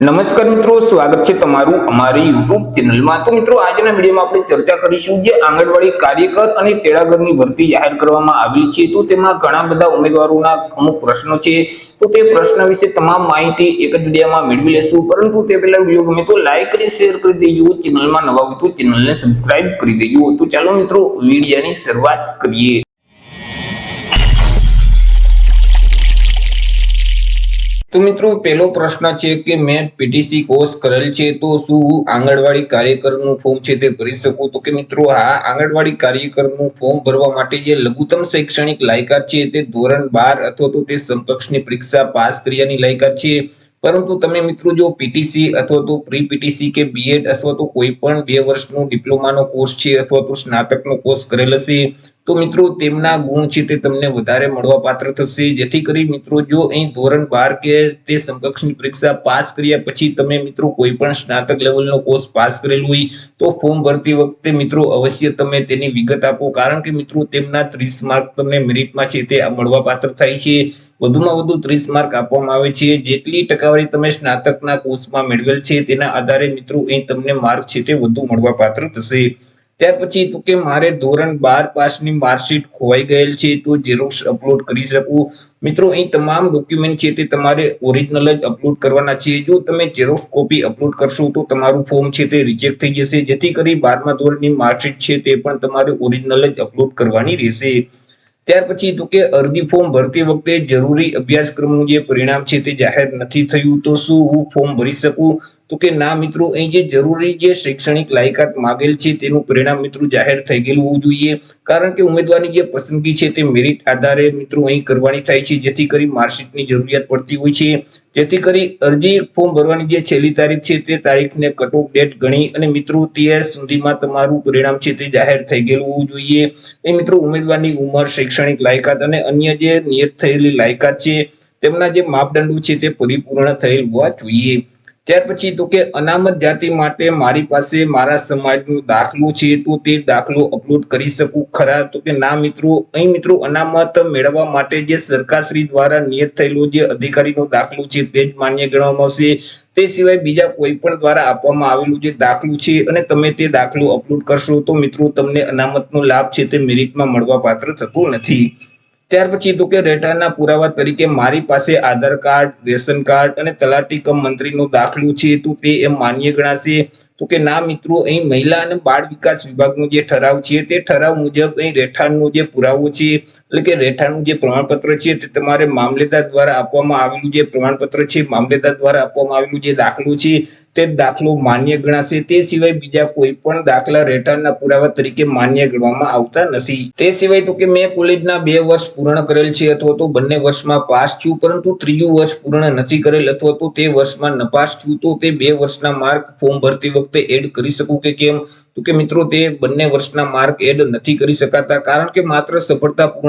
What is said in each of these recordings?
નમસ્કાર મિત્રો, સ્વાગત છે તમારું અમારી યુટ્યુબ ચેનલમાં. તો મિત્રો, આજના વિડીયોમાં આપણે ચર્ચા કરીશું જે આંગણવાડી કાર્યકર અને તેડાગરની ભરતી જાહેર કરવામાં આવેલી છે. તો તેમાં ઘણા બધા ઉમેદવારોના અમુક પ્રશ્નો છે. તો તે પ્રશ્ન વિશે તમામ માહિતી એક જ વિડીયોમાં મેળવી લેશું. પરંતુ તે પહેલા વીડિયો ગમે તો લાઈક અને શેર કરી દેજો. ચેનલમાં નવા હોય તો ચેનલને સબસ્ક્રાઇબ કરી દેજો. તો ચાલો મિત્રો, વિડીયાની શરૂઆત કરીએ. તો મિત્રો, પહેલો પ્રશ્ન છે કે મેં પીટીસી કોર્સ કરેલ છે, તો શું આંગણવાડી કાર્યકરનું ફોર્મ છે તે ભરી શકું? તો કે મિત્રો, હા, આંગણવાડી કાર્યકરનું ફોર્મ ભરવા માટે જે લઘુત્તમ શૈક્ષણિક લાયકાત છે તે ધોરણ બાર અથવા તો તે સમકક્ષની પરીક્ષા પાસ કર્યાની લાયકાત છે. પરંતુ તમે મિત્રો, જો પીટીસી અથવા તો પ્રી પીટીસી કે બીએડ અથવા તો કોઈ પણ બે વર્ષનો ડિપ્લોમાનો કોર્સ છે અથવા તો સ્નાતકનો કોર્સ કરેલ હશે તો મિત્રો, તેમના ગુણ છે તે તમને વધારે મળવા પાત્ર થશે. જેથી કરી મિત્રો, જો અહીં ધોરણ બાર કે તે સમકક્ષની પરીક્ષા પાસ કર્યા પછી તમે મિત્રો કોઈ પણ સ્નાતક લેવલનો કોર્સ પાસ કરેલો હોય, તો ફોર્મ ભરતી વખતે મિત્રો અવશ્ય તમે તેની વિગત આપો. કારણ કે મિત્રો, તેમના ત્રીસ માર્ક તમને મેરિટમાં છે તે મળવા પાત્ર થાય છે. વધુમાં વધુ ત્રીસ માર્ક આપવામાં આવે છે. જેટલી ટકાવારી તમે સ્નાતકના કોર્સમાં મેળવેલ છે, તેના આધારે મિત્રો અહીં તમને માર્ક છે તે વધુ મળવા પાત્ર થશે. ત્યાર પછી તો કે મારે ધોરણ બાર પાસની માર્કશીટ ખોવાઈ ગયેલ છે, તો ઝેરોક્ષ અપલોડ કરી શકું? મિત્રો, અહીં તમામ ડોક્યુમેન્ટ છે તે તમારે ઓરિજિનલ જ અપલોડ કરવાના છે. જો તમે ઝેરોક્ષ કોપી અપલોડ કરશો તો તમારું ફોર્મ છે તે રિજેક્ટ થઈ જશે. જેથી કરી બારમા ધોરણની માર્કશીટ છે તે પણ તમારે ઓરિજિનલ જ અપલોડ કરવાની રહેશે. ત્યાર પછી તો કે અરજી ફોર્મ ભરતી વખતે જરૂરી અભ્યાસક્રમનું જે પરિણામ છે તે જાહેર નથી થયું, તો શું હું ફોર્મ ભરી શકું? તો કે ના મિત્રો, અહીં જે જરૂરી જે શૈક્ષણિક લાયકાત માગેલ છે તેનું પરિણામ મિત્રો જાહેર થઈ ગયેલું હોવું જોઈએ. કારણ કે ઉમેદવારની જે પસંદગી છે તે મેરિટ આધારે મિત્રો અહીં કરવાની થાય છે. જેથી કરી માર્કશીટની જરૂરિયાત પડતી હોય છે. જેથી કરી અરજી ફોર્મ ભરવાની જે છેલ્લી તારીખ છે તે તારીખને કટ ઓફ ડેટ ગણી અને મિત્રો તે સુધીમાં તમારું પરિણામ છે તે જાહેર થઈ ગયેલું હોવું જોઈએ. એ મિત્રો ઉમેદવારની ઉંમર, શૈક્ષણિક લાયકાત અને અન્ય જે નિયત થયેલી લાયકાત છે તેમના જે માપદંડો છે તે પરિપૂર્ણ થયેલ હોવા જોઈએ. ત્યાર પછી તો કે અનામત જાતિ માટે મારી પાસે મારા સમાજનો દાખલો છે, તો તે દાખલો અપલોડ કરી શકું ખરા? તો કે ના મિત્રો, અહીં મિત્રો અનામત મેળવવા માટે જે સરકારશ્રી દ્વારા નિયત થયેલો જે અધિકારીનો દાખલો છે તે જ માન્ય ગણવામાં આવશે. તે સિવાય બીજા કોઈ પણ દ્વારા આપવામાં આવેલું જે દાખલું છે અને તમે તે દાખલો અપલોડ કરશો તો મિત્રો તમને અનામતનો લાભ છે તે મેરિટમાં મળવા પાત્ર થતો નથી. ત્યાર પછી તો કે રહેઠાણના પુરાવા તરીકે મારી પાસે આધાર કાર્ડ, રેશન કાર્ડ અને તલાટી કમ મંત્રીનું દાખલો છે તો તે એમ માન્ય ગણાશે. તો કે ના મિત્રો, અહીં મહિલા અને બાળ વિકાસ વિભાગનો જે ઠરાવ છે તે ઠરાવ મુજબ અહીં રહેઠાણનો જે પુરાવો છે એટલે કે રહેઠાણનું જે પ્રમાણપત્ર છે તે તમારે મામલેદાર દ્વારા આપવામાં આવેલું જે પ્રમાણપત્ર છે, મામલેદાર દ્વારા આપવામાં આવેલું જે દાખલો છે, તે દાખલો માન્ય ગણાશે. તે સિવાય બીજા કોઈ પણ દાખલા રહેઠાણના પુરાવા તરીકે માન્ય ગણવામાં આવતા નથી. તે સિવાય તો કે મેં કોલેજના બે વર્ષ પૂર્ણ કરેલ છે અથવા તો બંને વર્ષમાં પાસ છું, પરંતુ ત્રીજું વર્ષ પૂર્ણ નથી કરેલ અથવા તો તે વર્ષમાં નપાસ છું, તો તે બે વર્ષના માર્ક ફોર્મ ભરતી વખતે એડ કરી શકું કે કેમ? તો કે મિત્રો, તે બંને વર્ષના માર્ક એડ નથી કરી શકાતા, કારણ કે માત્ર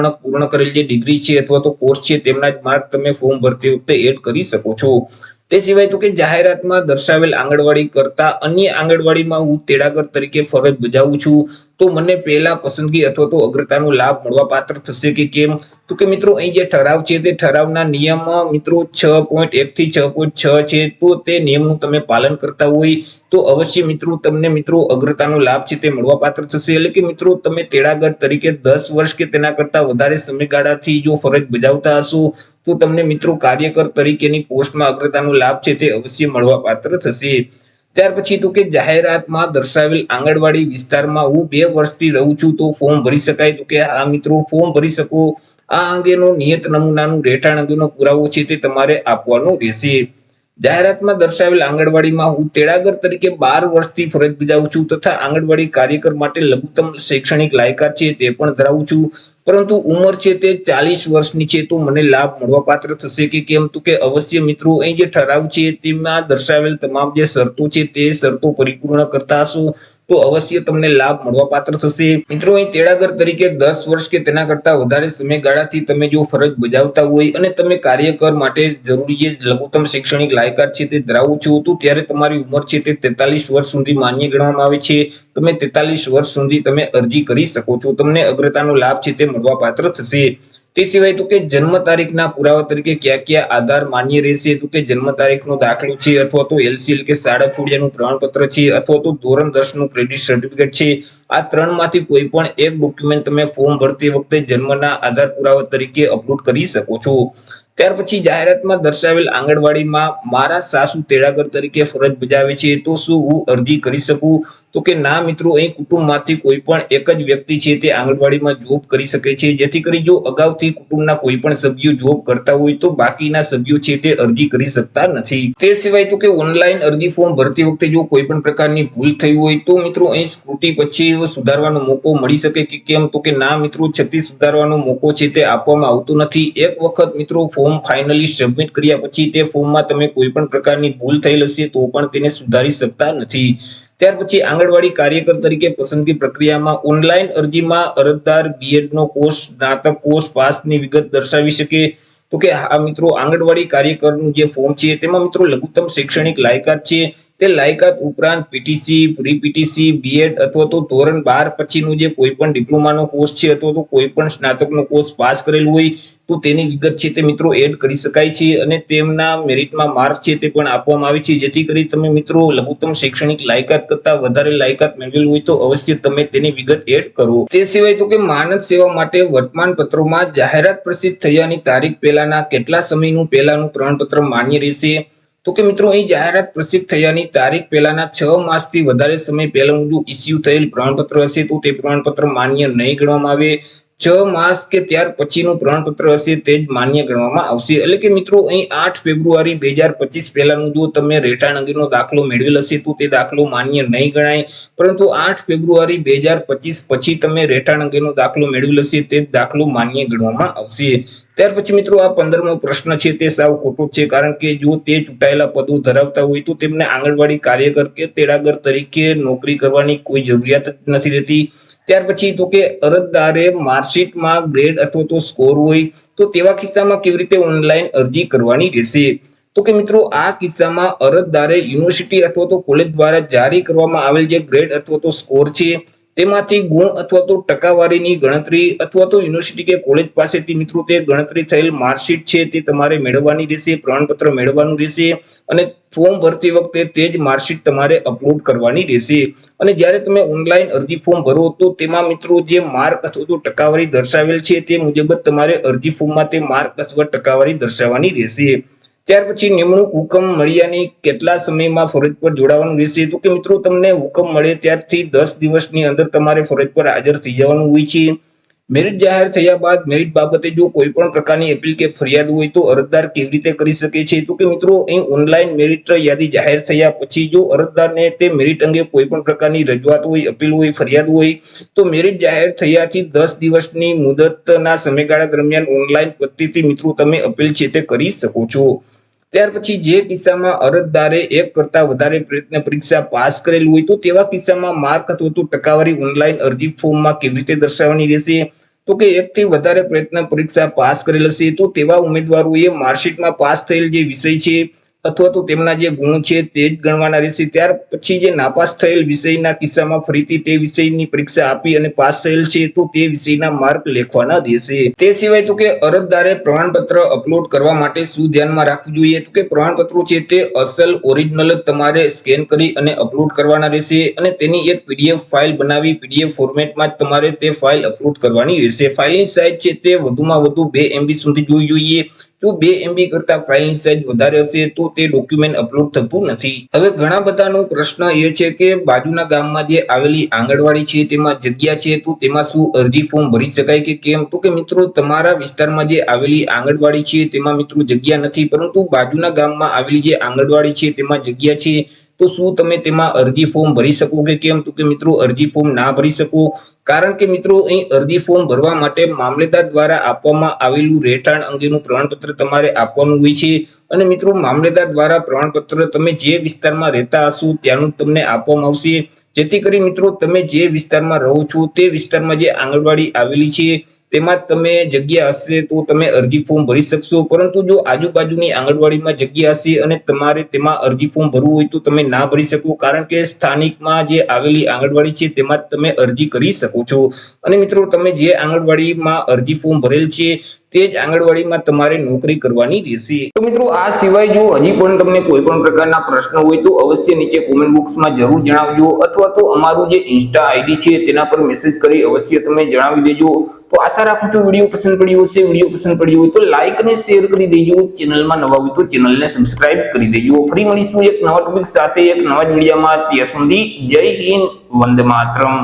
સફળતાપૂર્વક પૂર્ણ કરેલ જે ડિગ્રી છે અથવા તો કોર્સ છે, તેમના જ માર્ક તમે ફોર્મ ભરતી વખતે એડ કરી શકો છો. તે સિવાય તો કે જાહેરાતમાં દર્શાવેલ આંગણવાડી કરતા અન્ય આંગણવાડીમાં હું તેડાગર તરીકે ફરજ બજાવું છું. તો મને પહેલા પસંદગી અથવા તો અગ્રતાનો લાભ મળવા પાત્ર થશે કે કેમ? તો કે મિત્રો, અહીં જે ઠરાવ છે તે ઠરાવના નિયમ મિત્રો છ પોઈન્ટ એક થી છ પોઈન્ટ છ છે. તો તે નિયમનું તમે પાલન કરતા હોય તો અવશ્ય મિત્રો તમને મિત્રો અગ્રતાનો લાભ છે તે મળવા પાત્ર થશે. એટલે કે મિત્રો, તમે તેડાગર તરીકે દસ વર્ષ કે તેના કરતા વધારે સમયગાળાથી જો ફરજ બજાવતા હશો, તો તમને મિત્રો કાર્યકર તરીકેની પોસ્ટમાં અગ્રતાનો લાભ છે તે અવશ્ય મળવા પાત્ર થશે. ત્યાર પછી તો કે જાહેરાતમાં દર્શાવેલ આંગણવાડી વિસ્તારમાં હું બે વર્ષથી રહું છું, તો ફોર્મ ભરી શકાય? તો કે આ મિત્રો ફોર્મ ભરી શકો. આ અંગેનો નિયત નમૂનાનું રહેઠાણ અંગેનો પુરાવો છે તે તમારે આપવાનો રહેશે. જાહેરાતમાં દર્શાવેલ આંગણવાડીમાં હું તેડાગર તરીકે બાર વર્ષથી ફરજ બજાવું છું તથા આંગણવાડી કાર્યકર માટે લઘુત્તમ શૈક્ષણિક લાયકાત છે તે પણ ધરાવું છું. પરંતુ ઉંમર છે તે ચાલીસ વર્ષની છે તો મને લાભ મળવા પાત્ર થશે કે કેમ? તો કે અવશ્ય મિત્રો, અહીં જે ઠરાવ છે તેમાં દર્શાવેલ તમામ જે શરતો છે તે શરતો પરિપૂર્ણ કરતા હશો. તો અવશ્ય તમને લાભ મળવા પાત્ર થશે. મિત્રો, અહીં તેડાગર તરીકે દસ વર્ષ કે તેના કરતા વધારે સમયગાળાથી તમે જો ફરજ બજાવતા હોય અને તમે કાર્યકર માટે જરૂરી જે લઘુત્તમ શૈક્ષણિક લાયકાત છે તે ધરાવો છો, તો ત્યારે તમારી ઉંમર છે તે તેતાલીસ વર્ષ સુધી માન્ય ગણવામાં આવે છે. તમે તેતાલીસ વર્ષ સુધી તમે અરજી કરી શકો છો. તમને અગ્રતાનો લાભ છે તે મળવા પાત્ર થશે. તે સિવાય તો કે જન્મ તારીખના પુરાવા તરીકે કયા કયા આધાર માન્ય રહેશે? તો કે જન્મ તારીખનો દાખલો છે અથવા તો એલસીએલ કે શાળા છોડ્યાનું પ્રમાણપત્ર છે અથવા તો ધોરણ દસનું ક્રેડિટ સર્ટિફિકેટ છે? આ ત્રણમાંથી કોઈ પણ એક ડોક્યુમેન્ટ તમે ફોર્મ ભરતી વખતે જન્મના આધાર પુરાવા તરીકે અપલોડ કરી શકો છો. ત્યાર પછી જાહેરાતમાં દર્શાવેલ આંગણવાડીમાં મારા સાસુ તેડાગર તરીકે ફરજ બજાવે છે. તો શું હું અરજી કરી શકું? તો કે ના મિત્રો, અહીં કુટુંબમાંથી કોઈ પણ એક જ વ્યક્તિ છે તે આંગણવાડીમાં જોબ કરી શકે છે. જેથી કરી જો અગાઉથી કુટુંબના કોઈ પણ સભ્યો જોબ કરતા હોય તો બાકીના સભ્યો છે તે અરજી કરી શકતા નથી. તે સિવાય તો કે ઓનલાઈન અરજી ફોર્મ ભરતી વખતે જો કોઈ પણ પ્રકારની ભૂલ થઈ હોય તો મિત્રો, અહીં સ્કૃતિ પછી સુધારવાનો મોકો મળી શકે કે કેમ? તો કે ના મિત્રો, છતી સુધારવાનો મોકો છે તે આપવામાં આવતો નથી. એક વખત મિત્રો ફોર્મ ફાઇનલી સબમિટ કર્યા પછી તે ફોર્મમાં તમે કોઈ પણ પ્રકારની ભૂલ થયેલ હશે તો પણ તેને સુધારી શકતા નથી. ત્યાર પછી આંગણવાડી કાર્યકર તરીકે પસંદગી પ્રક્રિયામાં ઓનલાઈન અરજીમાં અરજદાર બીએડ નો કોર્સ, સ્નાતક કોર્સ પાસની વિગત દર્શાવી શકે. તો કે આ મિત્રો આંગણવાડી કાર્યકરનું જે ફોર્મ છે, તેમાં મિત્રો લઘુત્તમ શૈક્ષણિક લાયકાત છે. તે લાયકાત ઉપરાંત પીટીસી પ્રી પીટીસી બીએડ અથવા તો ધોરણ બાર પછીનું જે કોઈ પણ ડિપ્લોમાનો કોર્સ છે અથવા તો કોઈ પણ સ્નાતકનો કોર્સ પાસ કરેલું હોય, તો તેની વિગત છે તે મિત્રો એડ કરી શકાય છે અને તેમના મેરિટમાં માર્ક છે તે પણ આપવામાં આવે છે. જેથી કરી તમે મિત્રો લઘુત્તમ શૈક્ષણિક લાયકાત કરતા વધારે લાયકાત મેળવેલ હોય તો અવશ્ય તમે તેની વિગત એડ કરો. તે સિવાય તો કે માનદ સેવા માટે વર્તમાન પત્રોમાં જાહેરાત પ્રસિદ્ધ થયાની તારીખ પહેલાના કેટલા સમયનું પહેલાનું પ્રમાણપત્ર માન્ય રહેશે? તો કે મિત્રો, અહીં જાહેરાત પ્રસિદ્ધ થયાની તારીખ પહેલાના છ માસથી વધારે સમય પહેલાનું જો ઇસ્યુ થયેલ પ્રમાણપત્ર હશે તો તે પ્રમાણપત્ર માન્ય નહીં ગણવામાં આવે. છ માસ કે ત્યાર પછીનું પ્રમાણપત્ર હશે તે જ માન્ય ગણવામાં આવશે. એટલે કે મિત્રો, અહીં આઠ ફેબ્રુઆરી બે હજાર પચીસ પહેલાનું જો તમે રહેઠાણ અંગેનો દાખલો મેળવેલ હશે તો તે દાખલો માન્ય નહીં ગણાય. પરંતુ આઠ ફેબ્રુઆરી બે હજાર પચીસ પછી તમે રહેઠાણ અંગેનો દાખલો મેળવેલ હશે તે જ દાખલો માન્ય ગણવામાં આવશે. ત્યાર પછી મિત્રો, આ પંદરમો પ્રશ્ન છે તે સાવ ખોટો છે, કારણ કે જો તે ચૂંટાયેલા પદો ધરાવતા હોય તો તેમને આંગણવાડી કાર્યકર કે તેડાગર તરીકે નોકરી કરવાની કોઈ જરૂરિયાત નથી રહેતી. ત્યાર પછી તો કે અરજદારે માર્કશીટમાં ગ્રેડ અથવા તો સ્કોર હોય, તો તેવા કિસ્સામાં કેવી રીતે ઓનલાઈન અરજી કરવાની રહેશે? તો કે મિત્રો, આ કિસ્સામાં અરજદારે યુનિવર્સિટી અથવા તો કોલેજ દ્વારા જારી કરવામાં આવેલ જે ગ્રેડ અથવા તો સ્કોર છે તેમાંથી ગુણ અથવા તો ટકાવારીની ગણતરી અથવા તો યુનિવર્સિટી કે કોલેજ પાસેથી મિત્રો તે ગણતરી થયેલ માર્કશીટ છે તે તમારે મેળવવાની રહેશે, પ્રમાણપત્ર મેળવવાનું રહેશે અને ફોર્મ ભરતી વખતે તે જ માર્કશીટ તમારે અપલોડ કરવાની રહેશે. અને જ્યારે તમે ઓનલાઈન અરજી ફોર્મ ભરો તો તેમાં મિત્રો જે માર્ક અથવા તો ટકાવારી દર્શાવેલ છે તે મુજબ જ તમારે અરજી ફોર્મમાં તે માર્ક અથવા ટકાવારી દર્શાવવાની રહેશે. ત્યાર પછી નિમણૂક હુકમ મળ્યાની કેટલા સમયમાં ફરજ પર જોડાવાનું રહેશે તો કે મિત્રો તમને હુકમ મળે ત્યારથી દસ દિવસની અંદર તમારે ફરજ પર હાજર થઈ જવાનું હોય છે. મેરિટ જાહેર થયા બાદ મેરિટ બાબતે જો કોઈ પણ પ્રકારની અપીલ કે ફરિયાદ હોય તો અરજદાર કેવી રીતે કરી શકે છે? તો કે મિત્રો, અહીં ઓનલાઈન મેરિટ યાદી જાહેર થયા પછી જો અરજદારને તે મેરિટ અંગે કોઈ પણ પ્રકારની રજૂઆત હોય, અપીલ હોય, ફરિયાદ હોય, તો મેરિટ જાહેર થયાથી દસ દિવસની મુદતના સમયગાળા દરમિયાન ઓનલાઈન પદ્ધતિથી મિત્રો તમે અપીલ છે તે કરી શકો છો. ત્યાર પછી જે કિસ્સામાં અરજદારે એક કરતા વધારે પ્રયત્ન પરીક્ષા પાસ કરેલ હોય તો તેવા કિસ્સામાં માર્ક અથવા તો ટકાવારી ઓનલાઈન અરજી ફોર્મમાં કેવી રીતે દર્શાવવાની રહેશે? તો કે એકથી વધારે પ્રયત્ન પરીક્ષા પાસ કરેલ હશે તો તેવા ઉમેદવારોએ માર્કશીટમાં પાસ થયેલ જે વિષય છે અથવા તો તેમના જે ગુણ છે તે જ ગણવાના રહેશે. ત્યાર પછી જે નાપાસ થયેલ વિષયના કિસ્સામાં ફરીથી તે વિષયની પરીક્ષા આપી અને પાસ થયેલ છે તો તે વિષયના માર્ક લેખવાના રહેશે. તે સિવાય તો કે અરજદારે પ્રમાણપત્ર અપલોડ કરવા માટે શું ધ્યાનમાં રાખવું જોઈએ? તો કે પ્રમાણપત્રો છે તે અસલ, ઓરિજિનલ તમારે સ્કેન કરી અને અપલોડ કરવાના રહેશે અને તેની એક પીડીએફ ફાઇલ બનાવી પીડીએફ ફોર્મેટમાં જ તમારે તે ફાઇલ અપલોડ કરવાની રહેશે. ફાઇલની સાઇઝ છે તે વધુમાં વધુ બે એમબી સુધી જોવી જોઈએ. જો બે એમબી કરતા ફાઇલની સાઇઝ વધારે હશે તો તે ડોક્યુમેન્ટ અપલોડ થતું નથી. હવે ઘણા બધાનો પ્રશ્ન એ છે કે બાજુના ગામમાં જે આવેલી આંગણવાડી છે, તેમાં જગ્યા છે, તો તેમાં શું અરજી ફોર્મ ભરી શકાય કે કેમ? તો કે મિત્રો, તમારા વિસ્તારમાં જે આવેલી આંગણવાડી છે, તેમાં મિત્રો જગ્યા નથી, પરંતુ બાજુના ગામમાં આવેલી જે આંગણવાડી છે, તેમાં જગ્યા છે. તો શું તમે તેમાં અરજી ફોર્મ ભરી શકો કે કેમ? તો કે મિત્રો, અરજી ફોર્મ ના ભરી શકો. કારણ કે મિત્રો, અહીં અરજી ફોર્મ ભરવા માટે મામલેદાર દ્વારા આપવામાં આવેલું રહેઠાણ અંગેનું પ્રમાણપત્ર તમારે આપવાનું હોય છે. અને મિત્રો મામલેદાર દ્વારા પ્રમાણપત્ર તમે જે વિસ્તારમાં રહેતા હશો, ત્યાંનું તમને આપવામાં આવશે. જેથી કરી મિત્રો, તમે જે વિસ્તારમાં રહો છો, તે વિસ્તારમાં જે આંગણવાડી આવેલી છે તેમાં તમે જગ્યા હશે તો તમે અરજી ફોર્મ ભરી શકશો. પરંતુ જો આજુબાજુની આંગણવાડીમાં જગ્યા હશે અને તમારે તેમાં અરજી ફોર્મ ભરવું હોય તો તમે ના ભરી શકો. કારણ કે સ્થાનિકમાં જે આવેલી આંગણવાડી છે તેમાં તમે અરજી કરી શકો છો. અને મિત્રો, તમે જે આંગણવાડીમાં અરજી ફોર્મ ભરેલ છે તે જ આંગણવાડીમાં તમારે નોકરી કરવાની રહેશે. તો મિત્રો, આ સિવાય જો હજી પણ તમને કોઈ પણ પ્રકારના પ્રશ્ન હોય તો અવશ્ય નીચે કોમેન્ટ બોક્સમાં જરૂર જણાવજો અથવા તો અમારું જે ઇન્સ્ટા આઈડી છે તેના પર મેસેજ કરી અવશ્ય તમે જણાવી દેજો. તો આશા રાખું છું વીડિયો પસંદ પડ્યો હશે. વીડિયો પસંદ પડ્યો હોય તો લાઈક અને શેર કરી દેજો. ચેનલમાં નવા હોય તો ચેનલને સબસ્ક્રાઇબ કરી દેજો. ફરી મળીશું એક નવા ટોપિક સાથે, એક નવા જ વિડીયોમાં. ત્યાં સુધી જય હિન્દ, વંદે માતરમ.